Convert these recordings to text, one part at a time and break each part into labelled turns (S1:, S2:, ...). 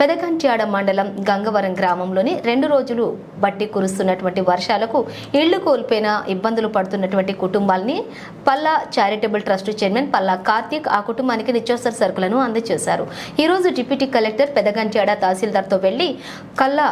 S1: పెదకంట్యాడ మండలం గంగవరం గ్రామంలోని రెండు రోజులు బట్టి కురుస్తున్నటువంటి వర్షాలకు ఇళ్ళు కోల్పోయిన ఇబ్బందులు పడుతున్నటువంటి కుటుంబాలని Palla charitable trust chairman Palla Karthik ఆ కుటుంబానికి నిత్యావసర సరుకులను అందజేశారు. ఈరోజు డిప్యూటీ కలెక్టర్ పెదగంట్యాడ తహసీల్దార్తో వెళ్ళి కల్లా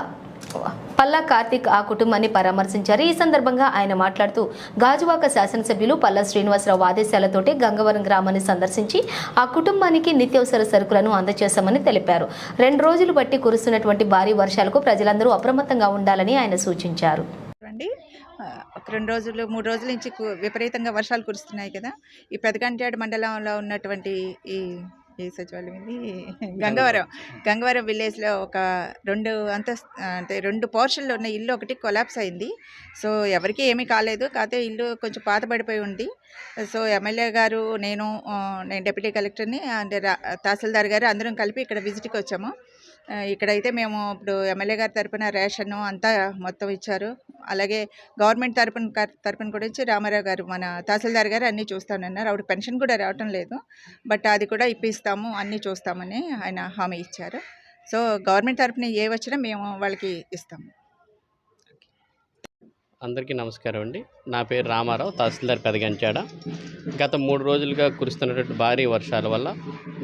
S1: పల్లా కార్తిక్ ఆ కుటుంబాన్ని పరామర్శించారు. ఈ సందర్భంగా ఆయన మాట్లాడుతూ గాజువాక శాసనసభ్యులు పల్లా శ్రీనివాసరావు ఆదేశాలతోటే గంగవరం గ్రామాన్ని సందర్శించి ఆ కుటుంబానికి నిత్యావసర సరుకులను అందజేశామని తెలిపారు. రెండు రోజులు బట్టి కురుస్తున్నటువంటి భారీ వర్షాలకు ప్రజలందరూ అప్రమత్తంగా ఉండాలని ఆయన సూచించారు.
S2: ఒక రెండు రోజులు మూడు రోజుల నుంచి కు- విపరీతంగా వర్షాలు కురుస్తున్నాయి కదా. ఈ పెదకంట్యాడు మండలంలో ఉన్నటువంటి ఈ ఈ సచివాలయం ఇది గంగవరం గంగవరం విలేజ్లో ఒక రెండు అంతస్ అంటే రెండు పోర్షన్లు ఉన్న ఇల్లు ఒకటి కొలాప్స్ అయింది. సో ఎవరికి ఏమీ కాలేదు. కాకపోతే ఇల్లు కొంచెం పాతబడిపోయి ఉంది. సో ఎమ్మెల్యే గారు నేను నేను డిప్యూటీ కలెక్టర్ని అండ్ రా- తహసీల్దార్ గారు అందరం కలిపి ఇక్కడ విజిట్కి వచ్చాము. ఇక్కడైతే మేము ఇప్పుడు ఎమ్మెల్యే గారి తరపున రేషన్ అంతా మొత్తం ఇచ్చారు. అలాగే గవర్నమెంట్ తరపున తరపున కూడా రామారావు గారు మన తహసీల్దార్ గారు అన్నీ చూస్తానన్నారు. ఆవిడ పెన్షన్ కూడా రావటం లేదు. బట్ అది కూడా ఇప్పిస్తాము అన్నీ చూస్తామని ఆయన హామీ ఇచ్చారు. సో గవర్నమెంట్ తరపున ఏ వచ్చినా మేము వాళ్ళకి ఇస్తాము.
S3: అందరికీ నమస్కారం అండి. నా పేరు రామారావు తహసీల్దార్ పెదగంచాడ. గత మూడు రోజులుగా కురుస్తున్నటువంటి భారీ వర్షాల వల్ల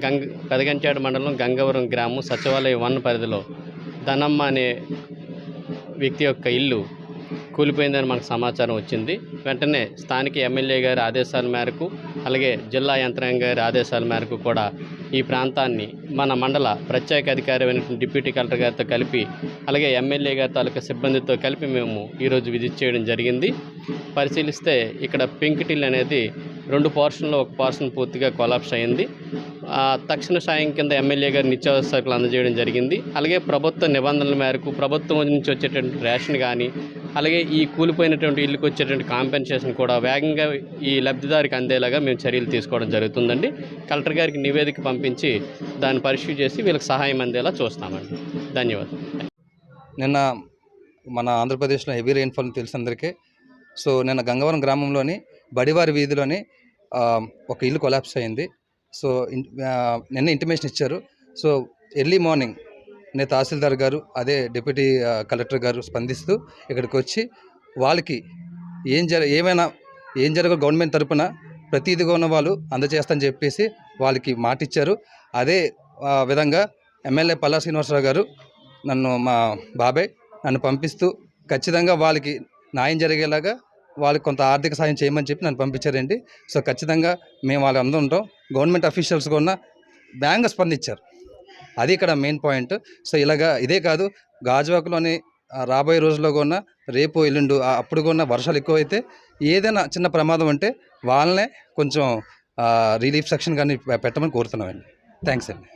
S3: గంగ పెదగంచాడ మండలం గంగవరం గ్రామం సచివాలయ వన్ పరిధిలో ధనమ్మ అనే వ్యక్తి యొక్క ఇల్లు కూలిపోయిందని మనకు సమాచారం వచ్చింది. వెంటనే స్థానిక ఎమ్మెల్యే గారి ఆదేశాల మేరకు అలాగే జిల్లా యంత్రాంగం గారి ఆదేశాల మేరకు కూడా ఈ ప్రాంతాన్ని మన మండల ప్రత్యేక అధికారి అయినటువంటి డిప్యూటీ కలెక్టర్ గారితో కలిపి అలాగే ఎమ్మెల్యే గారి తాలూకా సిబ్బందితో కలిపి మేము ఈరోజు విజిట్ చేయడం జరిగింది. పరిశీలిస్తే ఇక్కడ పెంకుటిల్ అనేది రెండు పోర్షన్లో ఒక పోర్షన్ పూర్తిగా కొలాప్స్ అయింది. తక్షణ సాయం కింద ఎమ్మెల్యే గారు నిత్యావసర సరుకులు అందజేయడం జరిగింది. అలాగే ప్రభుత్వ నిబంధనల మేరకు ప్రభుత్వం నుంచి వచ్చేటువంటి రేషన్ కానీ అలాగే ఈ కూలిపోయినటువంటి ఇల్లుకి వచ్చేటువంటి కాంపెన్సేషన్ కూడా వేగంగా ఈ లబ్ధిదారికి అందేలాగా మేము చర్యలు తీసుకోవడం జరుగుతుందండి. కలెక్టర్ గారికి నివేదిక పంపించి దాన్ని పరిశీలి చేసి వీళ్ళకి సహాయం అందేలా చూస్తామండి. ధన్యవాదాలు.
S4: నిన్న మన ఆంధ్రప్రదేశ్లో హెవీ రెయిన్ఫాల్ తెలిసి అందరికీ సో నిన్న గంగవరం గ్రామంలోని బడివారి వీధిలోని ఒక ఇల్లు కొలాప్స్ అయింది. సో నిన్న ఇంటిమేషన్ ఇచ్చారు. సో ఎర్లీ మార్నింగ్ నేను తహసీల్దార్ గారు అదే డిప్యూటీ కలెక్టర్ గారు స్పందిస్తూ ఇక్కడికి వచ్చి వాళ్ళకి ఏం జర ఏమైనా ఏం జరగదు గవర్నమెంట్ తరపున ప్రతిదిగా ఉన్న వాళ్ళు అందజేస్తారని చెప్పేసి వాళ్ళకి మాట ఇచ్చారు అదే విధంగా ఎమ్మెల్యే పల్లా శ్రీనివాసరావు గారు నన్ను మా బాబాయ్ నన్ను పంపిస్తూ ఖచ్చితంగా వాళ్ళకి న్యాయం జరిగేలాగా వాళ్ళకి కొంత ఆర్థిక సాయం చేయమని చెప్పి నన్ను పంపించారండి. సో ఖచ్చితంగా మేము వాళ్ళు అందరం ఉంటాం. గవర్నమెంట్ అఫీషియల్స్ కూడా బ్యాంగ్ స్పందించారు. అది ఇక్కడ మెయిన్ పాయింట్. సో ఇలాగా ఇదే కాదు. గాజువాకలోని రాబోయే రోజుల్లో కూడా రేపు ఎల్లుండు అప్పుడు కూడా వర్షాలు ఎక్కువైతే ఏదైనా చిన్న ప్రమాదం అంటే వాళ్ళనే కొంచెం రిలీఫ్ సెక్షన్ కానీ పెట్టమని కోరుతున్నామండి. థ్యాంక్స్ అండి.